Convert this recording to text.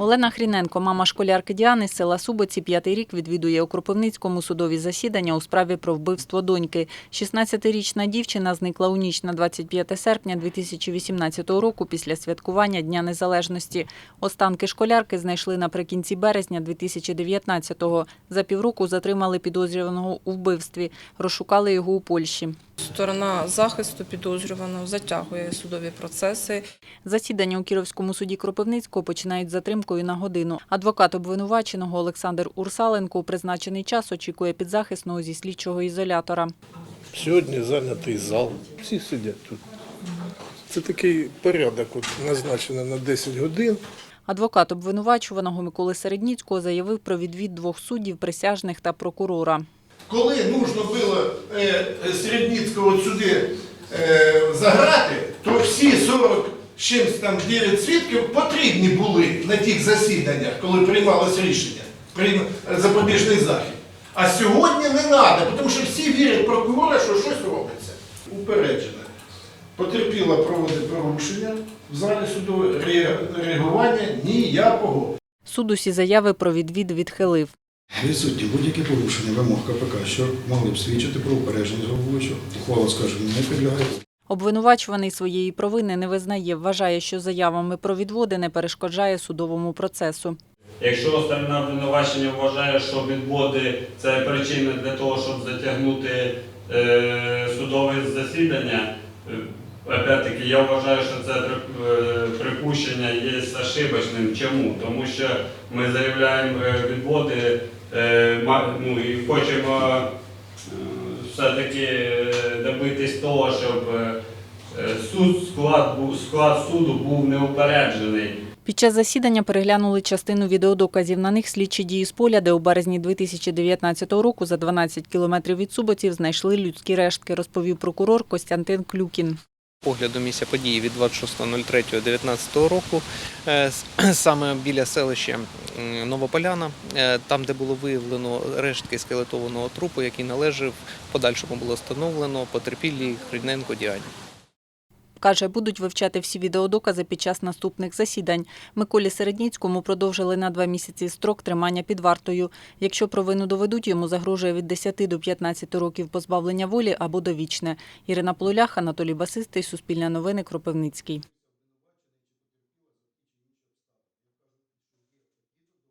Олена Хріненко, мама школярки Діани з села Субоці, п'ятий рік відвідує у Кропивницькому судові засідання у справі про вбивство доньки. 16-річна дівчина зникла у ніч на 25 серпня 2018 року після святкування Дня Незалежності. Останки школярки знайшли наприкінці березня 2019-го. За півроку затримали підозрюваного у вбивстві. Розшукали його у Польщі. Сторона захисту підозрюваного затягує судові процеси. Засідання у Кіровському суді Кропивницького починають з затримкою на годину. Адвокат обвинуваченого Олександр Урсаленко у призначений час очікує підзахисного зі слідчого ізолятора. Сьогодні зайнятий зал. Всі сидять тут. Це такий порядок, от, назначено на 10 годин. Адвокат обвинувачуваного Миколи Середніцького заявив про відвід двох суддів, присяжних та прокурора. Коли нужно було е, е, Середніцького сюди е, заграти, то всі 40 з чимсь там 9 свідків потрібні були на тих засіданнях, коли приймалось рішення, прийм... запобіжний захід. А сьогодні не треба, тому що всі вірять прокурора, що щось робиться. Упереджено. Потерпіла проводить порушення в залі суду реагування ніякого. Суд усі заяви про відвід відхилив. Відсутні будь-які порушення вимог КПК, що могли б свідчити про упередження головуючого. Ухвала, скажімо, не підлягає. Обвинувачуваний своєї провини не визнає, вважає, що заявами про відводи не перешкоджає судовому процесу. Якщо сторона обвинувачення вважає, що відводи це причина для того, щоб затягнути е, судове засідання, е, опять-таки я вважаю, що це е, припущення є ошибочним. Чому? Тому що ми заявляємо відводи ну, і хочемо е, все-таки е, добитись того, щоб е, е, суд, склад, був- склад суду був неупереджений. Під час засідання переглянули частину відеодоказів. На них слідчі дії з поля, де у березні 2019 року за 12 кілометрів від Суботів знайшли людські рештки, розповів прокурор Костянтин Клюкін. Погляду місця події від 26.03.19 року, е, саме біля селища Новополяна, е, там, де було виявлено рештки скелетованого трупу, який належав, в подальшому було встановлено потерпілій Хрідненко Діані. Каже, будуть вивчати всі відеодокази під час наступних засідань. Миколі Середніцькому продовжили на два місяці строк тримання під вартою. Якщо провину доведуть, йому загрожує від 10 до 15 років позбавлення волі або довічне. Ірина Полулях, Анатолій Басистий, Суспільне новини, Кропивницький.